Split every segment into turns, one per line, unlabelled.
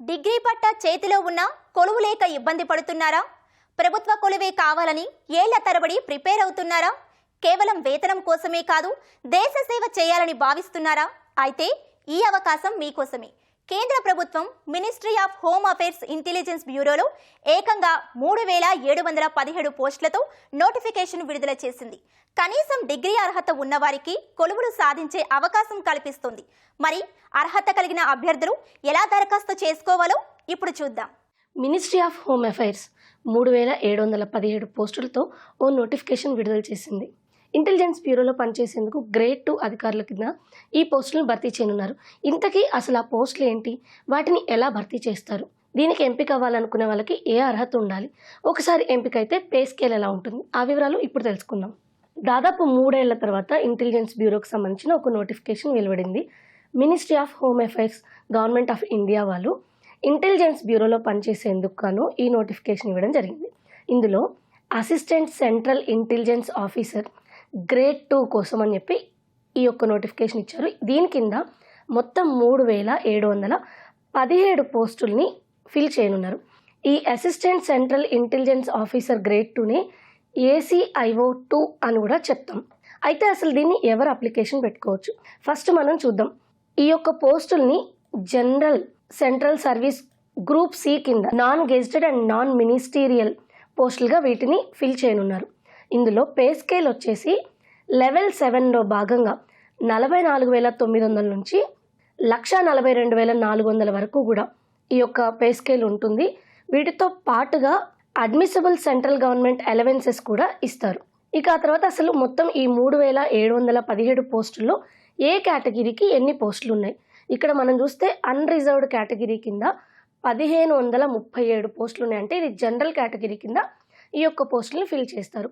Degree పట్టా చేతిలో ఉన్న కొలువు లేక ఇబ్బంది పడుతున్నారా? ప్రభుత్వ కొలువే కావాలని ఏళ్ళ తరబడి ప్రిపేర్ అవుతున్నారా? కేవలం వేతనం కోసమే కాదు దేశ సేవ చేయాలని భావిస్తున్నారా? అయితే ఈ అవకాశం మీకోసమే. కేంద్ర ప్రభుత్వం ministry of home affairs intelligence బ్యూరోలో ఏకంగా మూడు వేల ఏడు వందల పదిహేడు పోస్టులతో నోటిఫికేషన్ విడుదల చేసింది. కనీసం డిగ్రీ అర్హత ఉన్నవారికి కొలువులు సాధించే అవకాశం కల్పిస్తుంది. మరి అర్హత కలిగిన అభ్యర్థులు ఎలా దరఖాస్తు చేసుకోవాలో ఇప్పుడు చూద్దాం.
మినిస్ట్రీ ఆఫ్ హోమ్ అఫైర్స్ మూడు వేల ఏడు వందల పదిహేడు పోస్టులతో ఓ నోటిఫికేషన్ విడుదల చేసింది. ఇంటెలిజెన్స్ బ్యూరోలో పనిచేసేందుకు గ్రేడ్ టూ అధికారుల కింద ఈ పోస్టులను భర్తీ చేయనున్నారు. ఇంతకీ అసలు ఆ పోస్టులు ఏంటి? వాటిని ఎలా భర్తీ చేస్తారు? దీనికి ఎంపిక అవ్వాలనుకునే వాళ్ళకి ఏ అర్హత ఉండాలి? ఒకసారి ఎంపిక అయితే పే స్కేల్ ఎలా ఉంటుంది? ఆ వివరాలు ఇప్పుడు తెలుసుకుందాం. దాదాపు మూడేళ్ళ తర్వాత ఇంటెలిజెన్స్ బ్యూరోకి సంబంధించిన ఒక నోటిఫికేషన్ వెలువడింది. Ministry of home affairs government of India వాళ్ళు ఇంటెలిజెన్స్ బ్యూరోలో పనిచేసేందుకు గాను ఈ నోటిఫికేషన్ ఇవ్వడం జరిగింది. ఇందులో assistant central intelligence officer grade two కోసం అని చెప్పి ఈ యొక్క నోటిఫికేషన్ ఇచ్చారు. దీని కింద మొత్తం మూడు వేల ఏడు వందల పదిహేడు పోస్టుల్ని ఫిల్ చేయనున్నారు. ఈ assistant central intelligence officer grade టూని ఏసీఐఓ టూ అని కూడా చెప్తాం. అయితే అసలు దీన్ని ఎవరు అప్లికేషన్ పెట్టుకోవచ్చు? ఫస్ట్ మనం చూద్దాం. ఈ యొక్క పోస్టుల్ని general central service group C కింద non gazetted and non ministerial పోస్టులుగా వీటిని ఫిల్ చేయనున్నారు. ఇందులో పే స్కేల్ వచ్చేసి లెవెల్ సెవెన్లో భాగంగా నలభై నాలుగు వేల తొమ్మిది వందల నుంచి లక్ష నలభై రెండు వేల నాలుగు వందల వరకు కూడా ఈ యొక్క పే స్కేల్ ఉంటుంది. వీటితో పాటుగా అడ్మిసిబుల్ సెంట్రల్ గవర్నమెంట్ అలవెన్సెస్ కూడా ఇస్తారు. ఇక ఆ తర్వాత అసలు మొత్తం ఈ మూడు వేల ఏడు వందల పదిహేడు పోస్టుల్లో ఏ కేటగిరీకి ఎన్ని పోస్టులు ఉన్నాయి? ఇక్కడ మనం చూస్తే అన్రిజర్వ్డ్ కేటగిరీ కింద పదిహేను వందల ముప్పై ఏడు పోస్టులు ఉన్నాయి అంటే ఇది జనరల్ కేటగిరీ కింద ఈ యొక్క పోస్టులను ఫిల్ చేస్తారు.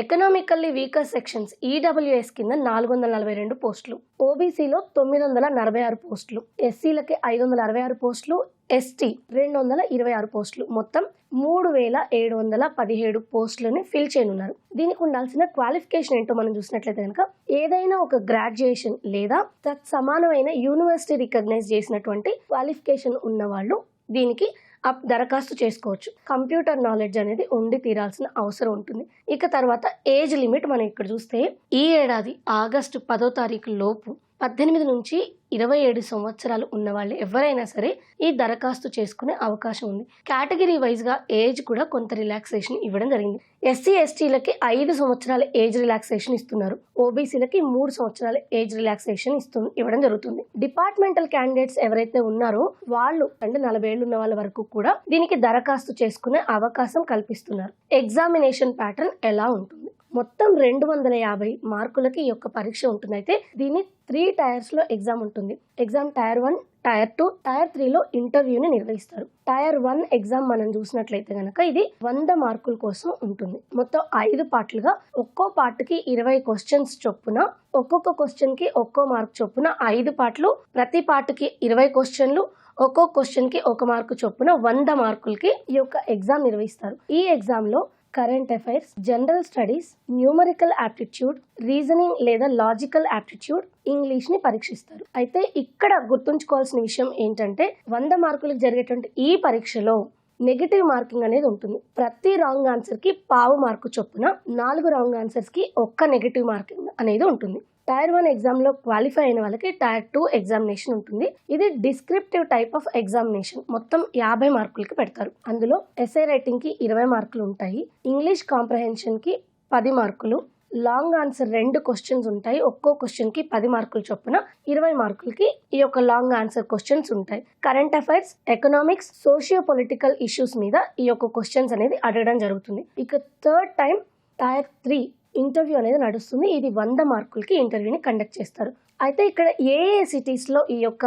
ఎకనామికల్లీ వీకర్ సెక్షన్స్ ఈడబ్ల్యూఎస్ కింద నాలుగు వందల నలభై రెండు పోస్టులు. ఓబీసీలో తొమ్మిది వందల నలభై ఆరు పోస్టులు. ఎస్సీలకి ఐదు వందల అరవై ఆరు పోస్టులు. ఎస్టీ రెండు వందల ఇరవై ఆరు పోస్టులు. మొత్తం మూడు వేల ఏడు వందల పదిహేడు పోస్టులని ఫిల్ చేయనున్నారు. దీనికి ఉండాల్సిన క్వాలిఫికేషన్ ఏంటో మనం చూసినట్లయితే కనుక ఏదైనా ఒక గ్రాడ్యుయేషన్ లేదా తత్ సమానమైన యూనివర్సిటీ రికగ్నైజ్ చేసినటువంటి క్వాలిఫికేషన్ ఉన్న వాళ్ళు దీనికి అప్ దరఖాస్తు చేసుకోవచ్చు. కంప్యూటర్ నాలెడ్జ్ అనేది ఉండి తీరాల్సిన అవసరం ఉంటుంది. ఇక తర్వాత ఏజ్ లిమిట్ మనం ఇక్కడ చూస్తే ఈ ఏడాది ఆగస్టు పదో తారీఖు లోపు పద్దెనిమిది నుంచి ఇరవై ఏడు సంవత్సరాలు ఉన్న వాళ్ళు ఎవరైనా సరే ఈ దరఖాస్తు చేసుకునే అవకాశం ఉంది. కేటగిరీ వైజ్గా ఏజ్ కూడా కొంత రిలాక్సేషన్ ఇవ్వడం జరిగింది. ఎస్సీ ఎస్టీలకి ఐదు సంవత్సరాల ఏజ్ రిలాక్సేషన్ ఇస్తున్నారు. ఓబీసీలకి మూడు సంవత్సరాల ఏజ్ రిలాక్సేషన్ ఇస్తు ఇవ్వడం జరుగుతుంది. డిపార్ట్మెంటల్ క్యాండిడేట్స్ ఎవరైతే ఉన్నారో వాళ్ళు అంటే నలభై ఏళ్ళు ఉన్న వాళ్ళ వరకు కూడా దీనికి దరఖాస్తు చేసుకునే అవకాశం కల్పిస్తున్నారు. ఎగ్జామినేషన్ ప్యాటర్న్ ఎలా ఉంటుంది? మొత్తం రెండు వందల యాభై మార్కులకి ఈ యొక్క పరీక్ష ఉంటుంది అయితే దీన్ని త్రీ టైర్స్లో ఎగ్జామ్ ఉంటుంది. Exam tier one tier two tier త్రీలో ఇంటర్వ్యూని నిర్వహిస్తారు. టైర్ వన్ ఎగ్జామ్ మనం చూసినట్లయితే కనుక ఇది వంద మార్కుల కోసం ఉంటుంది. మొత్తం ఐదు పార్ట్లుగా ఒక్కో పార్ట్కి ఇరవై క్వశ్చన్స్ చొప్పున ఒక్కొక్క క్వశ్చన్కి ఒక్కో మార్క్ చొప్పున ఐదు పార్ట్లు ప్రతి పార్ట్కి ఇరవై క్వశ్చన్లు ఒక్కో క్వశ్చన్కి ఒక మార్కు చొప్పున వంద మార్కులకి ఈ యొక్క ఎగ్జామ్ నిర్వహిస్తారు. ఈ ఎగ్జామ్లో current affairs general studies numerical aptitude reasoning లేదా లాజికల్ యాప్టిట్యూడ్ ఇంగ్లీష్ని పరీక్షిస్తారు. అయితే ఇక్కడ గుర్తుంచుకోవాల్సిన విషయం ఏంటంటే వంద మార్కులకు జరిగేటువంటి ఈ పరీక్షలో నెగిటివ్ మార్కింగ్ అనేది ఉంటుంది. ప్రతి రాంగ్ ఆన్సర్కి పావు మార్కు చొప్పున నాలుగు రాంగ్ ఆన్సర్స్కి ఒక్క నెగిటివ్ మార్కింగ్ అనేది ఉంటుంది. టైర్ వన్ ఎగ్జామ్లో క్వాలిఫై అయిన వాళ్ళకి టైర్ టూ ఎగ్జామినేషన్ ఉంటుంది. ఇది డిస్క్రిప్టివ్ టైప్ ఆఫ్ ఎగ్జామినేషన్ మొత్తం యాభై మార్కులకి పెడతారు. అందులో ఎస్ఏ రైటింగ్కి ఇరవై మార్కులు ఉంటాయి. ఇంగ్లీష్ కాంప్రహెన్షన్కి పది మార్కులు. లాంగ్ ఆన్సర్ రెండు క్వశ్చన్స్ ఉంటాయి. ఒక్కో క్వశ్చన్కి పది మార్కులు చొప్పున ఇరవై మార్కులకి ఈ యొక్క లాంగ్ ఆన్సర్ క్వశ్చన్స్ ఉంటాయి. Current affairs economics socio political issues మీద ఈ యొక్క క్వశ్చన్స్ అనేది అడగడం జరుగుతుంది. ఇక third time tier three interview అనేది నడుస్తుంది. ఇది వంద మార్కులకి ఇంటర్వ్యూని కండక్ట్ చేస్తారు. అయితే ఇక్కడ ఏ ఏ సిటీస్లో ఈ యొక్క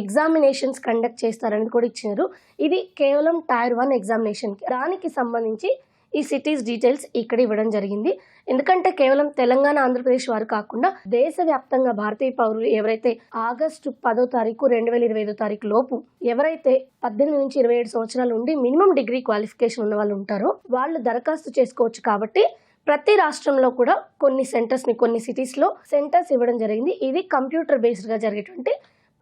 ఎగ్జామినేషన్స్ కండక్ట్ చేస్తారని కూడా ఇచ్చినారు. ఇది కేవలం టైర్ వన్ ఎగ్జామినేషన్కి దానికి సంబంధించి ఈ సిటీస్ డీటెయిల్స్ ఇక్కడ ఇవ్వడం జరిగింది. ఎందుకంటే కేవలం తెలంగాణ ఆంధ్రప్రదేశ్ వారు కాకుండా దేశవ్యాప్తంగా భారతీయ పౌరులు ఎవరైతే ఆగస్టు పదో తారీఖు రెండు వేల ఇరవై ఐదో తారీఖు లోపు ఎవరైతే పద్దెనిమిది నుంచి ఇరవై ఏడు సంవత్సరాలు ఉండి మినిమం డిగ్రీ క్వాలిఫికేషన్ ఉన్న వాళ్ళు ఉంటారో వాళ్ళు దరఖాస్తు చేసుకోవచ్చు కాబట్టి ప్రతి రాష్ట్రంలో కూడా కొన్ని సెంటర్స్ని కొన్ని సిటీస్లో సెంటర్స్ ఇవ్వడం జరిగింది. ఇది కంప్యూటర్ బేస్డ్గా జరిగేటువంటి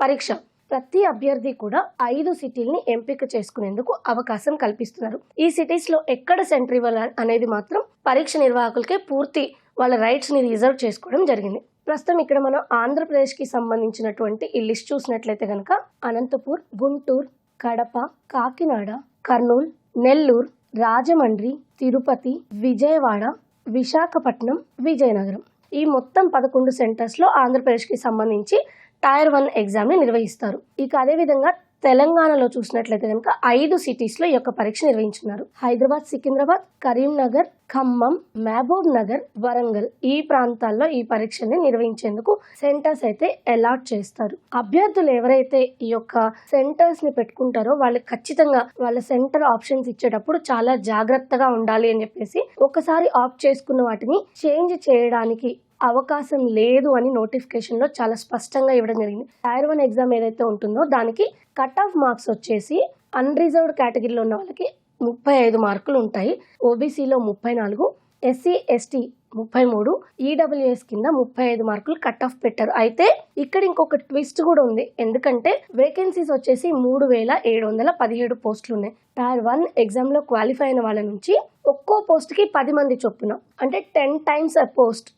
పరీక్ష. ప్రతి అభ్యర్థి కూడా ఐదు సిటీల్ని ఎంపిక చేసుకునేందుకు అవకాశం కల్పిస్తున్నారు. ఈ సిటీస్లో ఎక్కడ సెంటర్ ఇవ్వాలి అనేది మాత్రం పరీక్ష నిర్వాహకులకే పూర్తి వాళ్ళ రైట్స్ని రిజర్వ్ చేసుకోవడం జరిగింది. ప్రస్తుతం ఇక్కడ మనం ఆంధ్రప్రదేశ్కి సంబంధించినటువంటి ఈ లిస్ట్ చూసినట్లయితే కనుక అనంతపూర్ గుంటూరు కడప కాకినాడ కర్నూలు నెల్లూరు రాజమండ్రి తిరుపతి విజయవాడ విశాఖపట్నం విజయనగరం. ఈ మొత్తం పదకొండు సెంటర్స్లో ఆంధ్రప్రదేశ్కి సంబంధించి టైర్ వన్ ఎగ్జామ్ని నిర్వహిస్తారు. ఇక అదేవిధంగా తెలంగాణలో చూసినట్లయితే కనుక ఐదు సిటీస్లో ఈ యొక్క పరీక్ష నిర్వహించున్నారు. హైదరాబాద్ సికింద్రాబాద్ కరీంనగర్ ఖమ్మం మహబూబ్ నగర్ వరంగల్ ఈ ప్రాంతాల్లో ఈ పరీక్షల్ని నిర్వహించేందుకు సెంటర్స్ అయితే అలాట్ చేస్తారు. అభ్యర్థులు ఎవరైతే ఈ యొక్క సెంటర్స్ని పెట్టుకుంటారో వాళ్ళు ఖచ్చితంగా వాళ్ళ సెంటర్ ఆప్షన్స్ ఇచ్చేటప్పుడు చాలా జాగ్రత్తగా ఉండాలి అని చెప్పేసి ఒకసారి ఆప్ట్ చేసుకున్న వాటిని చేంజ్ చేయడానికి అవకాశం లేదు అని నోటిఫికేషన్లో చాలా స్పష్టంగా ఇవ్వడం జరిగింది. టైర్ వన్ ఎగ్జామ్ ఏదైతే ఉంటుందో దానికి కట్ ఆఫ్ మార్క్స్ వచ్చేసి అన్రిజర్వ్డ్ కేటగిరీలో ఉన్న వాళ్ళకి ముప్పై ఐదు మార్కులు ఉంటాయి. ఓబీసీలో ముప్పై నాలుగు ఎస్సీ ఎస్టీ ముప్పై మూడు ఈడబ్ల్యూఎస్ కింద ముప్పై ఐదు మార్కులు కట్ ఆఫ్ పెట్టారు. అయితే ఇక్కడ ఇంకొక ట్విస్ట్ కూడా ఉంది. ఎందుకంటే వేకెన్సీస్ వచ్చేసి మూడు వేల ఏడు వందల పదిహేడు పోస్టులు ఉన్నాయి. టైర్ వన్ ఎగ్జామ్లో క్వాలిఫై అయిన వాళ్ళ నుంచి ఒక్కో పోస్ట్కి పది మంది చొప్పున అంటే టెన్ టైమ్స్ పోస్ట్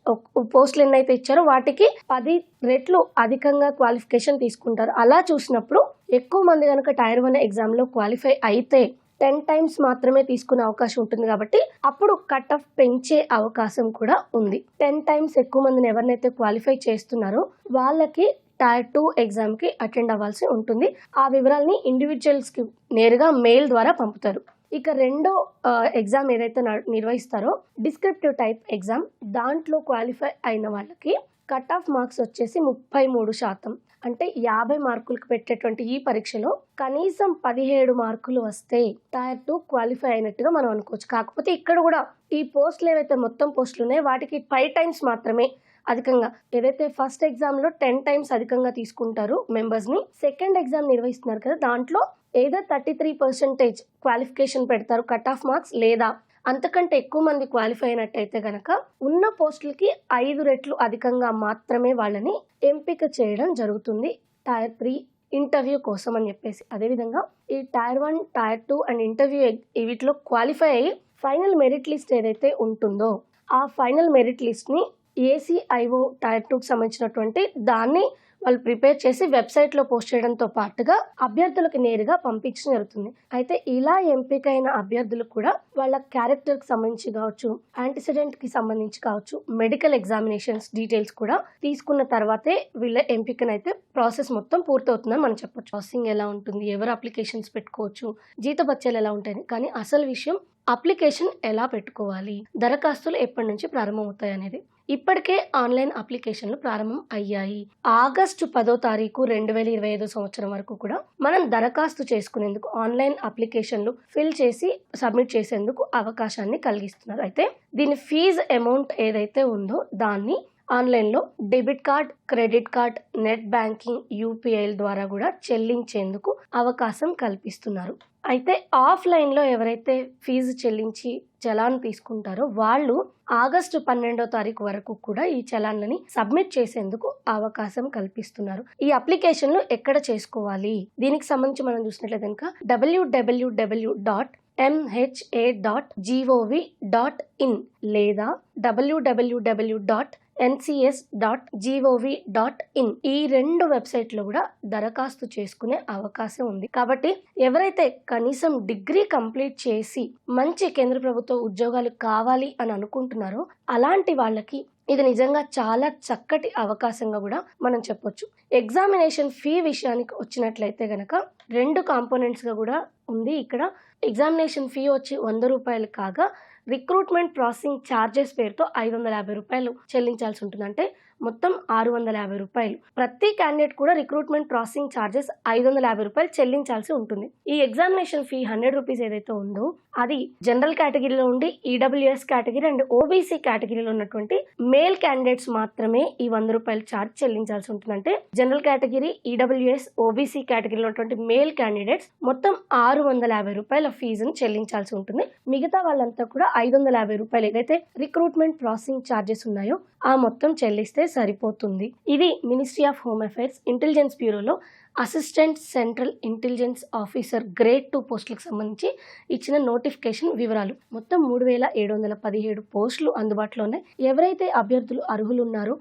పోస్టులు ఎన్నైతే ఇచ్చారో వాటికి పది రెట్లు అధికంగా క్వాలిఫికేషన్ తీసుకుంటారు. అలా చూసినప్పుడు ఎక్కువ మంది కనుక టైర్ వన్ ఎగ్జామ్లో క్వాలిఫై అయితే టెన్ టైమ్స్ మాత్రమే తీసుకునే అవకాశం ఉంటుంది కాబట్టి అప్పుడు కట్ ఆఫ్ పెంచే అవకాశం కూడా ఉంది. టెన్ టైమ్స్ ఎక్కువ మందిని ఎవరినైతే క్వాలిఫై చేస్తున్నారో వాళ్ళకి టైర్ టూ ఎగ్జామ్కి అటెండ్ అవ్వాల్సి ఉంటుంది. ఆ వివరాలని ఇండివిజువల్స్కి నేరుగా మెయిల్ ద్వారా పంపుతారు. ఇక రెండో ఎగ్జామ్ ఏదైతే న- నిర్వహిస్తారో డిస్క్రిప్టివ్ టైప్ ఎగ్జామ్ దాంట్లో క్వాలిఫై అయిన వాళ్ళకి కట్ ఆఫ్ మార్క్స్ వచ్చేసి ముప్పై మూడు శాతం. అంటే యాభై మార్కులకు పెట్టేటువంటి ఈ పరీక్షలో కనీసం పదిహేడు మార్కులు వస్తే టైర్ టూ క్వాలిఫై అయినట్టుగా మనం అనుకోవచ్చు. కాకపోతే ఇక్కడ కూడా ఈ పోస్టులు ఏవైతే మొత్తం పోస్టులు ఉన్నాయో వాటికి ఫైవ్ టైమ్స్ మాత్రమే అధికంగా. ఏదైతే ఫస్ట్ ఎగ్జామ్లో టెన్ టైమ్స్ అధికంగా తీసుకుంటారు మెంబర్స్ని సెకండ్ ఎగ్జామ్ నిర్వహిస్తున్నారు కదా దాంట్లో ఏదో థర్టీ త్రీ పర్సెంటేజ్ క్వాలిఫికేషన్ పెడతారు కట్ ఆఫ్ మార్క్స్ లేదా అంతకంటే ఎక్కువ మంది క్వాలిఫై అయినట్టయితే గనక ఉన్న పోస్టులకి ఐదు రెట్లు అధికంగా మాత్రమే వాళ్ళని ఎంపిక చేయడం జరుగుతుంది. టైర్ త్రీ ఇంటర్వ్యూ కోసం అని చెప్పేసి. అదేవిధంగా ఈ tier one tier two and interview వీటిలో క్వాలిఫై అయ్యి ఫైనల్ మెరిట్ లిస్ట్ ఏదైతే ఉంటుందో ఆ ఫైనల్ మెరిట్ లిస్ట్ని ఏసీఐఓ టైర్ టూకి సంబంధించినటువంటి దాన్ని వాళ్ళు ప్రిపేర్ చేసి వెబ్సైట్లో పోస్ట్ చేయడంతో పాటుగా అభ్యర్థులకు నేరుగా పంపించడం జరుగుతుంది. అయితే ఇలా ఎంపికైన అభ్యర్థులు కూడా వాళ్ళ క్యారెక్టర్కి సంబంధించి కావచ్చు యాంటిసిడెంట్కి సంబంధించి కావచ్చు మెడికల్ ఎగ్జామినేషన్స్ డీటెయిల్స్ కూడా తీసుకున్న తర్వాతే వీళ్ళ ఎంపికనైతే ప్రాసెస్ మొత్తం పూర్తవుతుందని మనం చెప్పొచ్చు. ప్రాసెసింగ్ ఎలా ఉంటుంది ఎవరు అప్లికేషన్స్ పెట్టుకోవచ్చు జీతభత్యాలు ఎలా ఉంటాయి కానీ అసలు విషయం అప్లికేషన్ ఎలా పెట్టుకోవాలి దరఖాస్తులు ఎప్పటి నుంచి ప్రారంభమవుతాయి అనేది ఇప్పటికే ఆన్లైన్ అప్లికేషన్లు ప్రారంభం అయ్యాయి. ఆగస్టు పదో తారీఖు రెండు వేల ఇరవై ఐదో సంవత్సరం వరకు కూడా మనం దరఖాస్తు చేసుకునేందుకు ఆన్లైన్ అప్లికేషన్లు ఫిల్ చేసి సబ్మిట్ చేసేందుకు అవకాశాన్ని కలిగిస్తున్నారు. అయితే దీని ఫీజు అమౌంట్ ఏదైతే ఉందో దాన్ని ఆన్లైన్లో debit card credit card net banking యూపీఐల ద్వారా కూడా చెల్లించేందుకు అవకాశం కల్పిస్తున్నారు. అయితే ఆఫ్లైన్లో ఎవరైతే ఫీజు చెల్లించి చలాన్ తీసుకుంటారో వాళ్ళు ఆగస్టు పన్నెండో తారీఖు వరకు కూడా ఈ చలాన్లని సబ్మిట్ చేసేందుకు అవకాశం కల్పిస్తున్నారు. ఈ అప్లికేషన్లు ఎక్కడ చేసుకోవాలి? దీనికి సంబంధించి మనం చూసినట్లయితే కనుక డబ్ల్యూడబ్ల్యూడబ్ల్యూ dot MHA dot GOV dot in లేదా డబ్ల్యూడబ్ల్యూడబ్ల్యూ dot NCS dot GOV dot in ఈ రెండు వెబ్సైట్లో కూడా దరఖాస్తు చేసుకునే అవకాశం ఉంది. కాబట్టి ఎవరైతే కనీసం డిగ్రీ కంప్లీట్ చేసి మంచి కేంద్ర ప్రభుత్వ ఉద్యోగాలు కావాలి అని అనుకుంటున్నారో అలాంటి వాళ్ళకి ఇది నిజంగా చాలా చక్కటి అవకాశంగా కూడా మనం చెప్పొచ్చు. ఎగ్జామినేషన్ ఫీ విషయానికి వచ్చినట్లయితే గనక రెండు కాంపోనెంట్స్గా కూడా ఉంది. ఇక్కడ ఎగ్జామినేషన్ ఫీ వచ్చి వంద రూపాయలు కాగా రిక్రూట్మెంట్ ప్రాసెసింగ్ ఛార్జెస్ పేరుతో ఐదు వందల యాభై రూపాయలు చెల్లించాల్సి ఉంటుంది అంటే మొత్తం ఆరు వందల యాభై రూపాయలు. ప్రతి క్యాండిడేట్ కూడా రిక్రూట్మెంట్ ప్రాసెసింగ్ ఛార్జెస్ ఐదు వందల యాభై రూపాయలు చెల్లించాల్సి ఉంటుంది. ఈ ఎగ్జామినేషన్ ఫీ హండ్రెడ్ రూపీస్ ఏదైతే ఉందో అది జనరల్ కేటగిరీలో ఉండి ఈడబ్ల్యూఎస్ కేటగిరీ అండ్ ఓబీసీ కేటగిరీలో ఉన్నటువంటి మేల్ క్యాండిడేట్స్ మాత్రమే ఈ వంద రూపాయలు ఛార్జ్ చెల్లించాల్సి ఉంటుంది. అంటే జనరల్ కేటగిరీ ఈడబ్ల్యూఎస్ ఓబీసీ కేటగిరీలో ఉన్నటువంటి మేల్ క్యాండిడేట్స్ మొత్తం ఆరు వందల యాభై రూపాయల ఫీజును చెల్లించాల్సి ఉంటుంది. మిగతా వాళ్ళంతా కూడా ఐదు వందల యాభై రూపాయలు ఏదైతే రిక్రూట్మెంట్ ప్రాసెసింగ్ ఛార్జెస్ ఉన్నాయో ఆ మొత్తం చెల్లిస్తే సరిపోతుంది. ఇది ministry of home affairs intelligence బ్యూరోలో assistant central intelligence officer grade two పోస్టులకు సంబంధించి ఇచ్చిన నోటిఫికేషన్ వివరాలు. మొత్తం మూడు వేల ఏడు వందల పదిహేడు పోస్టులు అందుబాటులో ఉన్నాయి. ఎవరైతే అభ్యర్థులు అర్హులు ఉన్నారో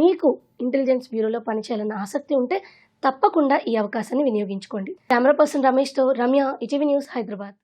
మీకు ఇంటెలిజెన్స్ బ్యూరోలో పనిచేయాలన్న ఆసక్తి ఉంటే తప్పకుండా ఈ అవకాశాన్ని వినియోగించుకోండి. కెమెరా పర్సన్ రమేష్తో రమ్య ఇటీవీ న్యూస్ హైదరాబాద్.